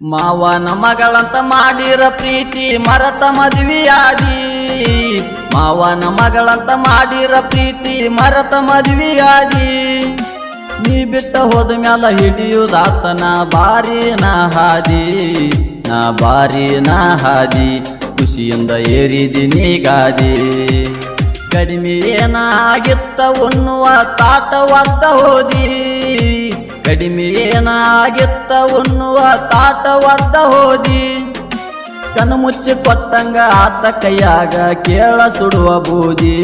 ಮಾವನ ಮಗಳಂತ ಮಾಡಿರ ಪ್ರೀತಿ ಮರತ ಮದುವೆಯಾದಿ. ಮಾವನ ಮಗಳಂತ ಮಾಡಿರ ಪ್ರೀತಿ ಮರತ ಮದುವೆಯಾದಿ. ನೀ ಬಿಟ್ಟ ಹೋದ ಮ್ಯಾಲ ಹಿಡಿಯುದಾತನ ಬಾರಿ ನಾ ಹಾದಿ. ನಾ ಬಾರಿ ನಾ ಹಾದಿ, ಖುಷಿಯಿಂದ ಏರಿದಿನಿ ಗಾದಿ ಕಡಿಮೆ ಏನಾಗಿತ್ತ ಉಣ್ಣುವ ತಾಟ ಒದ್ದ ಹೋದಿ. ಕಡಿಮೆ ಏನಾಗಿತ್ತ ಉಣ್ಣುವ ತಾತ ಒದ್ದ ಹೋದಿ. ಕಣ್ಣು ಮುಚ್ಚಿ ಕೊಟ್ಟಂಗ ಆತ ಕೈಯಾಗ ಕೇಳ ಸುಡುವ ಬೂದಿ.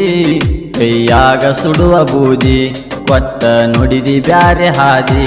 ಕೈಯಾಗ ಸುಡುವ ಬೂದಿ, ಕೊಟ್ಟ ನುಡಿದಿ ಬ್ಯಾರೆ ಹಾದಿ.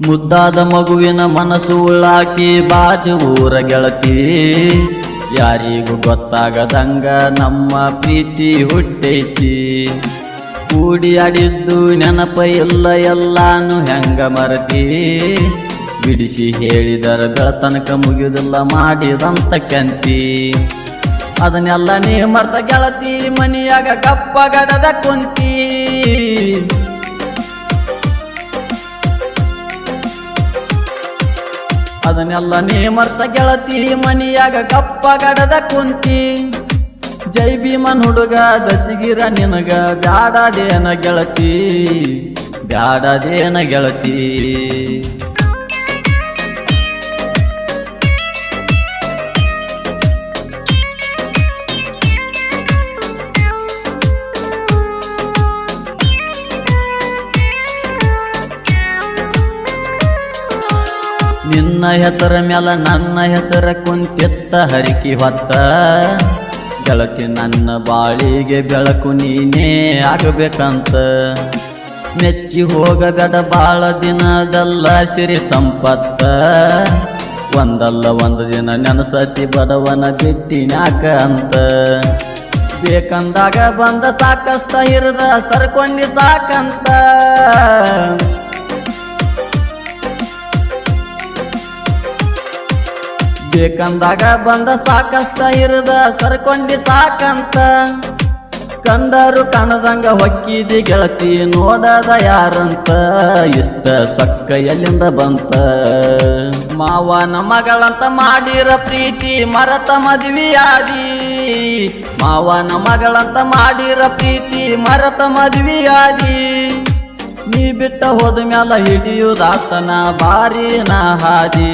ಮುದ್ದಾದ ಮಗುವಿನ ಮನಸ್ಸು ಉಳ್ಳಾಕಿ ಬಾಜು ಊರ ಗೆಳತಿ. ಯಾರಿಗೂ ಗೊತ್ತಾಗದಂಗ ನಮ್ಮ ಪ್ರೀತಿ ಹುಟ್ಟೈತಿ. ಕೂಡಿ ಆಡಿದ್ದು ನೆನಪ ಇಲ್ಲ, ಎಲ್ಲಾನು ಹೆಂಗ ಮರತಿ. ಬಿಡಿಸಿ ಹೇಳಿದರ ಬೆಳತನಕ ಮುಗಿದಿಲ್ಲ, ಮಾಡಿದಂತ ಕಂತಿ. ಅದನ್ನೆಲ್ಲ ನೀ ಮರ್ತ ಗೆಳತಿ, ಮನಿಯಾಗ ಕಪ್ಪ ಗಡದ ಕುಂತಿ. ಅದನ್ನೆಲ್ಲ ನೀ ಮರ್ತ ಗೆಳತಿ, ಮನಿಯಾಗ ಕಪ್ಪ ಗಡದ ಕುಂತಿ. ಜೈ ಭೀಮನ್ ಹುಡುಗ, ದಸಿಗಿರ ನಿನಗ ಬ್ಯಾಡದೇನ ಗೆಳತಿ ಬ್ಯಾಡದೇನ ಗೆಳತಿ. ಹೆಸರ ಮ್ಯಾಲ ನನ್ನ ಹೆಸರ ಕುಂತಿತ್ತ ಹರಿಕಿ ಹೊತ್ತ. ಬೆಳಕಿ ನನ್ನ ಬಾಳಿಗೆ ಬೆಳಕು ನೀನೇ ಆಗಬೇಕಂತ. ಮೆಚ್ಚಿ ಹೋಗಬೇಡ ಬಾಳ ದಿನದಲ್ಲ ಸಿರಿ ಸಂಪತ್ತ. ಒಂದಲ್ಲ ಒಂದು ದಿನ ನೆನಸತಿ ಬಡವನ ಬಿಟ್ಟಿನಾಕ ಅಂತ. ಬೇಕಂದಾಗ ಬಂದ ಸಾಕಷ್ಟ ಇರದ ಸರ್ಕೊಂಡಿ ಸಾಕಂತ. ಬೇಕಂದಾಗ ಬಂದ ಸಾಕಷ್ಟ ಇರದ ಸರ್ಕೊಂಡಿ ಸಾಕಂತ. ಕಂಡರು ಕಾಣದಂಗ ಹೊಕ್ಕಿದಿ ಗೆಳತಿ ನೋಡದ ಯಾರಂತ. ಇಷ್ಟ ಸೊಕ್ಕ ಎಲ್ಲಿಂದ ಬಂತ. ಮಾವನ ಮಗಳಂತ ಮಾಡಿರ ಪ್ರೀತಿ ಮರತ ಮದ್ವಿಯಾದಿ. ಮಾವನ ಮಗಳಂತ ಮಾಡಿರ ಪ್ರೀತಿ ಮರತ ಮದ್ವಿಯಾದಿ. ನೀ ಬಿಟ್ಟ ಹೋದ ಮ್ಯಾಲ ಹಿಡಿಯುದಾತನ ಬಾರಿ ನಾ ಹಾದಿ.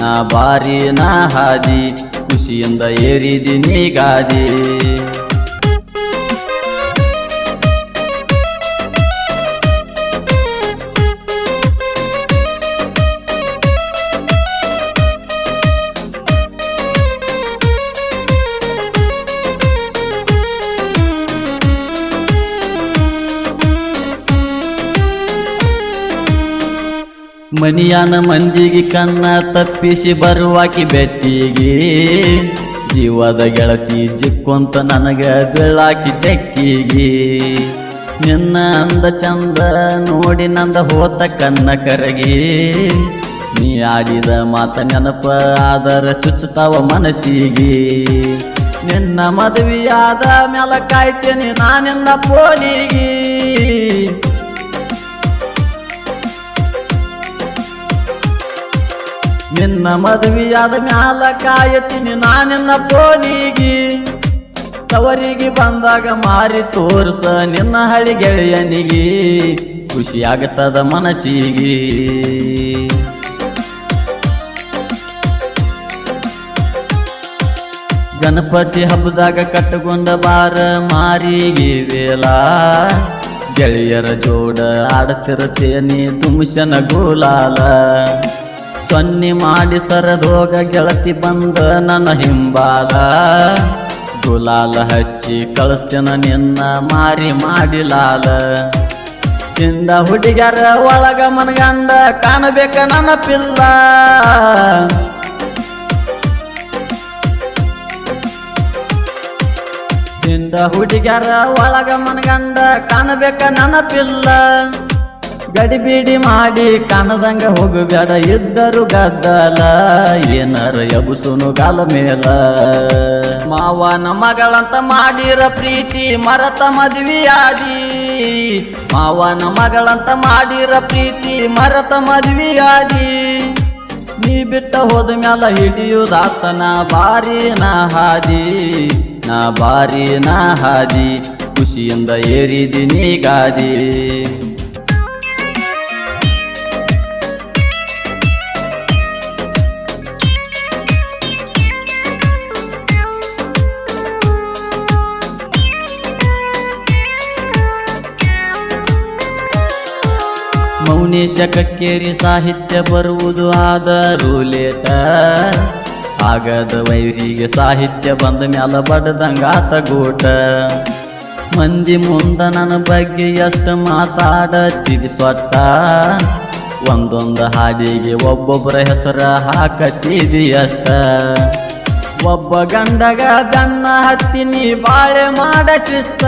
ನಾ ಬಾರಿ ನಾ ಹಾದಿ ಖುಷಿಯಿಂದ ಏರಿದಿನಿ ಗಾದಿ ಮನಿಯಾನ ಮಂದಿಗೆ ಕನ್ನ ತಪ್ಪಿಸಿ ಬರುವಾಕಿ ಬೆಟ್ಟಿಗೆ. ಜೀವದ ಗೆಳತಿ ಜಿಕ್ಕೊಂತ ನನಗ ಬೆಳಾಕಿ ಟೆಕ್ಕಿಗೆ ನಿನ್ನ ಅಂದ ಚಂದ ನೋಡಿ ನಂದ ಹೋತ ಕನ್ನ ಕರಗಿ. ನೀ ಆಡಿದ ಮಾತ ನೆನಪ ಆದರ ಚುಚ್ಚುತ್ತಾವ ಮನಸ್ಸಿಗೆ. ನಿನ್ನ ಮದುವೆಯಾದ ಮೇಲೆ ಕಾಯ್ತೇನೆ ನಾನಿನ್ನ ಪೋಲಿಗೆ. ನಿನ್ನ ಮದುವೆಯಾದ ಮ್ಯಾಲ ಕಾಯತೀನಿ ನಾನಿನ್ನ ಪೋನಿಗಿ. ತವರಿಗೆ ಬಂದಾಗ ಮಾರಿ ತೋರ್ಸ ನಿನ್ನ ಹಳಿ ಗೆಳೆಯನಿಗೆ. ಖುಷಿಯಾಗುತ್ತದ ಮನಸ್ಸಿಗೆ. ಗಣಪತಿ ಹಬ್ಬದಾಗ ಕಟ್ಟಗೊಂಡ ಬಾರ ಮಾರಿಗೆ ವೇಲ. ಗೆಳೆಯರ ಜೋಡ ಆಡತಿರುತ್ತೇನೆ ತುಮಸನ ಗೋಲಾಲ. ಸೊನ್ನೆ ಮಾಡಿ ಸರದೋಗ ಗೆಳತಿ ಬಂದ ನನ್ನ ಹಿಂಬಾಲ. ಗುಲಾಲ ಹಚ್ಚಿ ಕಳಿಸ್ತೇನ ನಿನ್ನ ಮಾರಿ ಮಾಡಿಲಾಲ ತಿಂದ ಹುಡುಗರ ಒಳಗ ಮನಗಂಡ ಕಾಣಬೇಕ ನನ್ನ ಪಿಲ್ಲ. ತಿಂದ ಹುಡುಗರ ಒಳಗ ಮನಗಂಡ ಕಾಣಬೇಕ ನೆನಪಿಲ್ಲ ಗಡಿಬಿಡಿ ಮಾಡಿ ಕಾಣದಂಗ ಹೋಗಬೇಡ. ಇದ್ದರು ಗದ್ದಲ, ಏನಾರ ಎಬುಸುನು ಗಾಲ ಮೇಲ. ಮಾವನ ಮಗಳಂತ ಮಾಡಿರ ಪ್ರೀತಿ ಮರತ ಮದುವೆಯಾದಿ. ಮಾವನ ಮಗಳಂತ ಮಾಡಿರ ಪ್ರೀತಿ ಮರತ ಮದುವೆಯಾದಿ. ನೀ ಬಿಟ್ಟ ಹೋದ ಮ್ಯಾಲ ಹಿಡಿಯುದಾತನ ಬಾರಿ ನಾ ಹಾದಿ ನಾ ಬಾರಿ ನಾ ಹಾದಿ ಖುಷಿಯಿಂದ ಏರಿದಿನಿ ಗಾದಿ ಮೌನೇಶ ಕಕ್ಕೇರಿ ಸಾಹಿತ್ಯ ಬರುವುದು ಆದರೂ ಲೇಟ ಆಗದ ವೈರಿಗೆ ಸಾಹಿತ್ಯ ಬಂದ ಮ್ಯಾಲ ಬಡದಂಗಾತ ಗೂಟ. ಮಂದಿ ಮುಂದ ನನ್ನ ಬಗ್ಗೆ ಎಷ್ಟು ಮಾತಾಡತ್ತಿದಿ ಸ್ವಟ್ಟ ಒಂದೊಂದು ಹಾಡಿಗೆ ಒಬ್ಬೊಬ್ಬರ ಹೆಸರ ಹಾಕತ್ತಿದಿ ಅಷ್ಟ. ಒಬ್ಬ ಗಂಡಗ ಗನ್ನ ಹತ್ತಿನಿ ಬಾಳೆ ಮಾಡ ಶಿಸ್ತ.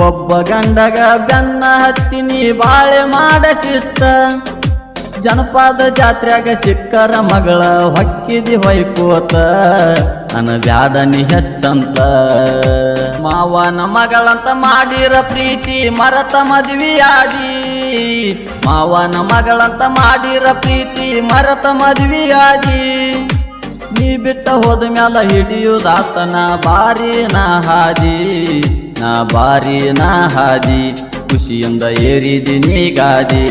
ಒಬ್ಬ ಗಂಡಗ ಬೆನ್ನ ಹತ್ತಿನಿ ಬಾಳೆ ಮಾಡ ಶಿಸ್ತ. ಜನಪದ ಜಾತ್ರೆಗ ಸಿಕ್ಕರ ಮಗಳ ಹೊಕ್ಕಿದಿ ಹೊಯ್ಕೋತ. ಅನ ವ್ಯಾದನಿ ಹೆಚ್ಚಂತ. ಮಾವನ ಮಗಳಂತ ಮಾಡಿರ ಪ್ರೀತಿ ಮರತ ಮದ್ವಿಯಾದಿ. ಮಾವನ ಮಗಳಂತ ಮಾಡಿರ ಪ್ರೀತಿ ಮರತ ಮದ್ವಿಯಾದಿ. ನೀ ಬಿಟ್ಟ ಹೋದ ಮ್ಯಾಲ ಹಿಡಿಯುದಾತನ ಬಾರಿ ನಾ ಹಾದಿ. ನಾ ಬಾರಿ ನಾ ಹಾದಿ ಖುಷಿಯಿಂದ ಏರಿದಿನಿ ಗಾದಿ.